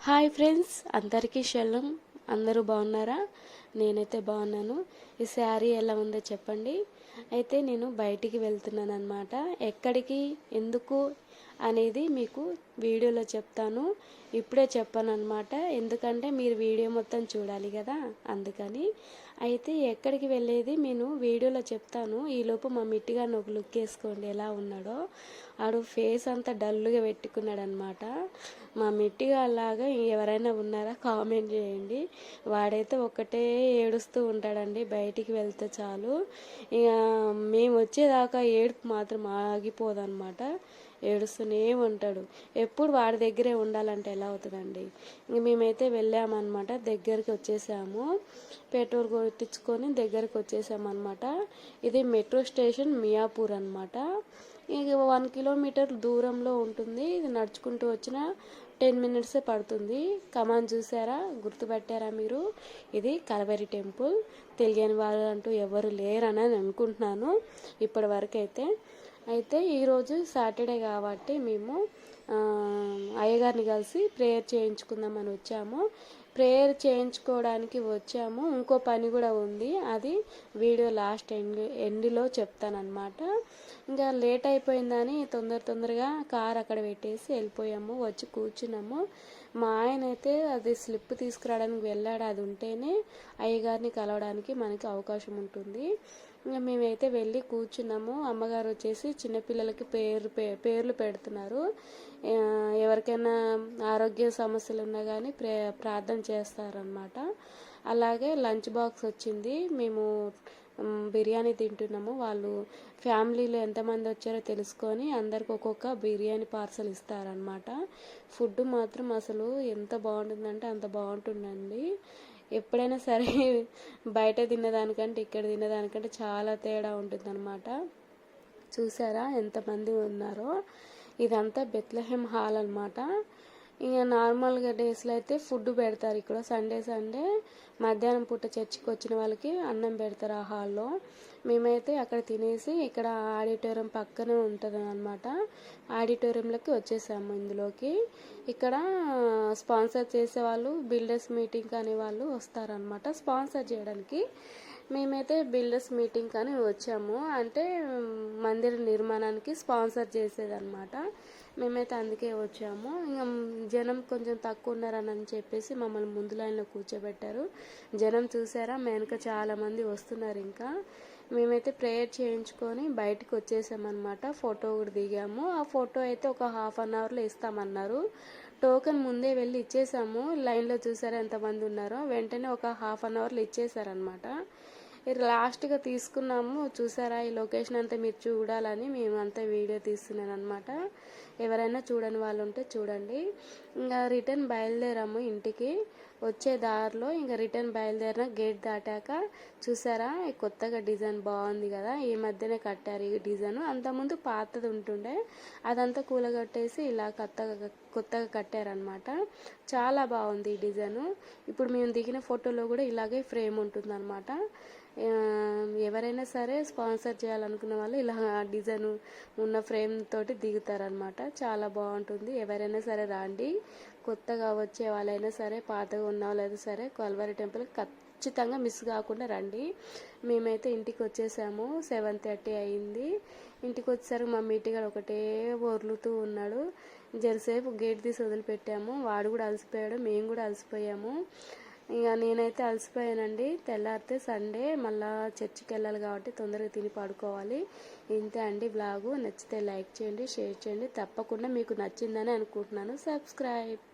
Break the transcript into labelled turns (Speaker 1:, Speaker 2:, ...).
Speaker 1: Hi friends అందరికీ శల్లం అందరూ బాగున్నారా? నేనైతే బాగున్నాను. ఈ శారీ ఎలా ఉందో చెప్పండి. అయితే నేను బయటికి వెళ్తున్నాను అనమాట ఎక్కడికి? ఎందుకు? అనేది మీకు వీడియోలో చెప్తాను. ఇప్పుడే చెప్పాను అనమాట ఎందుకంటే మీరు వీడియో మొత్తం చూడాలి కదా అందుకని. అయితే ఎక్కడికి వెళ్ళేది నేను వీడియోలో చెప్తాను. ఈలోపు మా మిట్టిగా ఒక లుక్ వేసుకోండి. ఎలా ఉన్నాడో. ఆడు ఫేస్ అంతా డల్గా పెట్టుకున్నాడు అనమాట మా మిట్టిగా అలాగా ఎవరైనా ఉన్నారా కామెంట్ చేయండి. వాడైతే ఒకటే ఏడుస్తూ ఉంటాడండి. బయటికి వెళ్తే చాలు. ఇక మేము వచ్చేదాకా ఏడుపు మాత్రం ఆగిపోదన్నమాట. ఏడుస్తూనే ఉంటాడు. ఎప్పుడు వాడి దగ్గరే ఉండాలంటే ఎలా అవుతుందండి? ఇంక మేమైతే వెళ్ళామన్నమాట. దగ్గరికి వచ్చేసాము. పెట్రోల్ కొట్టించుకొని దగ్గరికి వచ్చేసామన్నమాట. ఇది మెట్రో స్టేషన్ మియాపూర్ అనమాట ఇది వన్ కిలోమీటర్ దూరంలో ఉంటుంది. ఇది నడుచుకుంటూ వచ్చిన టెన్ మినిట్సే పడుతుంది. కమాన్ చూసారా? గుర్తుపెట్టారా మీరు? ఇది కలవరి టెంపుల్. తెలియని వాళ్ళు అంటూ ఎవరు లేరని అనుకుంటున్నాను. ఇప్పటి వరకు అయితే అయితే ఈరోజు సాటర్డే కాబట్టి మేము అయ్యగారిని కలిసి ప్రేయర్ చేయించుకుందామని వచ్చాము. ప్రేయర్ చేయించుకోవడానికి వచ్చాము. ఇంకో పని కూడా ఉంది. అది వీడియో లాస్ట్ ఎండ్ ఎండ్లో చెప్తానమాట ఇంకా లేట్ అయిపోయిందని తొందర తొందరగా కార్ అక్కడ పెట్టేసి వెళ్ళిపోయాము. వచ్చి కూర్చున్నాము. మా ఆయన అయితే అది స్లిప్ తీసుకురావడానికి వెళ్ళాడు. అది ఉంటేనే అయ్యగారిని కలవడానికి మనకి అవకాశం ఉంటుంది. ఇంకా మేమైతే వెళ్ళి కూర్చున్నాము. అమ్మగారు వచ్చేసి చిన్నపిల్లలకి పేరు పేర్లు పెడుతున్నారు. ఎవరికైనా ఆరోగ్య సమస్యలు ఉన్నా కానీ ప్రే ప్రార్థన చేస్తారనమాట అలాగే లంచ్ బాక్స్ వచ్చింది. మేము బిర్యానీ తింటున్నాము. వాళ్ళు ఫ్యామిలీలో ఎంతమంది వచ్చారో తెలుసుకొని అందరికి ఒక్కొక్క బిర్యానీ పార్సల్ ఇస్తారనమాట ఫుడ్ మాత్రం అసలు ఎంత బాగుంటుందంటే అంత బాగుంటుందండి. ఎప్పుడైనా సరే బయట తినేదానికంటే ఇక్కడ తినేదానికంటే చాలా తేడా ఉంటుందన్నమాట. చూసారా ఎంతమంది ఉన్నారో? ఇదంతా బెత్లహెమ్ హాల్ అనమాట ఇంకా నార్మల్గా డేస్లో అయితే ఫుడ్ పెడతారు. ఇక్కడ సండే సండే మధ్యాహ్నం పూట చర్చికి వచ్చిన వాళ్ళకి అన్నం పెడతారు ఆ హాల్లో. మేమైతే అక్కడ తినేసి ఇక్కడ ఆడిటోరియం పక్కనే ఉంటుంది అనమాట ఆడిటోరియంలోకి వచ్చేసాము ఇందులోకి. ఇక్కడ స్పాన్సర్ చేసే వాళ్ళు బిల్డర్స్ మీటింగ్ అనే వాళ్ళు వస్తారనమాట స్పాన్సర్ చేయడానికి. మేమైతే బిల్డర్స్ మీటింగ్ అని వచ్చాము. అంటే మందిర నిర్మాణానికి స్పాన్సర్ చేసేదన్నమాట. మేమైతే అందుకే వచ్చాము. ఇంకా జనం కొంచెం తక్కువ ఉన్నారని చెప్పేసి మమ్మల్ని ముందు లైన్లో కూర్చోబెట్టారు. జనం చూసారా? మేనక చాలామంది వస్తున్నారు ఇంకా. మేమైతే ప్రేయర్ చేయించుకొని బయటకు వచ్చేసామన్నమాట. ఫోటో కూడా దిగాము. ఆ ఫోటో అయితే ఒక హాఫ్ అన్ అవర్లో ఇస్తామన్నారు. టోకెన్ ముందే వెళ్ళి ఇచ్చేసాము. లైన్లో చూసారా ఎంతమంది ఉన్నారో. వెంటనే ఒక హాఫ్ అన్ అవర్లో ఇచ్చేసారనమాట లాస్ట్గా తీసుకున్నాము. చూసారా ఈ లొకేషన్ అంతా మీరు చూడాలని మేము అంతా వీడియో తీస్తున్నాను అనమాట ఎవరైనా చూడని వాళ్ళు ఉంటే చూడండి. ఇంకా రిటర్న్ బయలుదేరాము ఇంటికి. వచ్చే దారిలో ఇంకా రిటర్న్ బయలుదేరిన గేట్ దాటాక చూసారా కొత్తగా డిజైన్ బాగుంది కదా. ఈ మధ్యనే కట్టారు ఈ డిజైన్. అంతకుముందు పాతది ఉంటుండే. అదంతా కూలగొట్టేసి ఇలా కొత్తగా కొత్తగా కట్టారనమాట చాలా బాగుంది ఈ డిజైన్. ఇప్పుడు మేము దిగిన ఫోటోలో కూడా ఇలాగే ఫ్రేమ్ ఉంటుందన్నమాట. ఎవరైనా సరే స్పాన్సర్ చేయాలనుకున్న వాళ్ళు ఇలా డిజైన్ ఉన్న ఫ్రేమ్ తోటి దిగుతారనమాట చాలా బాగుంటుంది. ఎవరైనా సరే రాండి. కొత్తగా వచ్చే వాళ్ళైనా సరే పాతగా ఉన్న వాళ్ళైనా సరే కొల్వరి టెంపుల్ ఖచ్చితంగా మిస్ కాకుండా రండి. మేమైతే ఇంటికి వచ్చేసాము. సెవెన్ థర్టీ అయింది. ఇంటికి వచ్చేసరికి మా మీటిగాడు ఒకటే ఒర్లుతూ ఉన్నాడు. జరసేపు గేట్ తీసి వదిలిపెట్టాము. వాడు కూడా అలసిపోయాడు. మేము కూడా అలసిపోయాము. ఇక నేనైతే అలసిపోయానండి. తెల్లారితే సండే మళ్ళా చర్చికి వెళ్ళాలి కాబట్టి తొందరగా తిని పడుకోవాలి. ఇంతే అండి బ్లాగు. నచ్చితే లైక్ చేయండి షేర్ చేయండి. తప్పకుండా మీకు నచ్చిందని అనుకుంటున్నాను. సబ్స్క్రైబ్.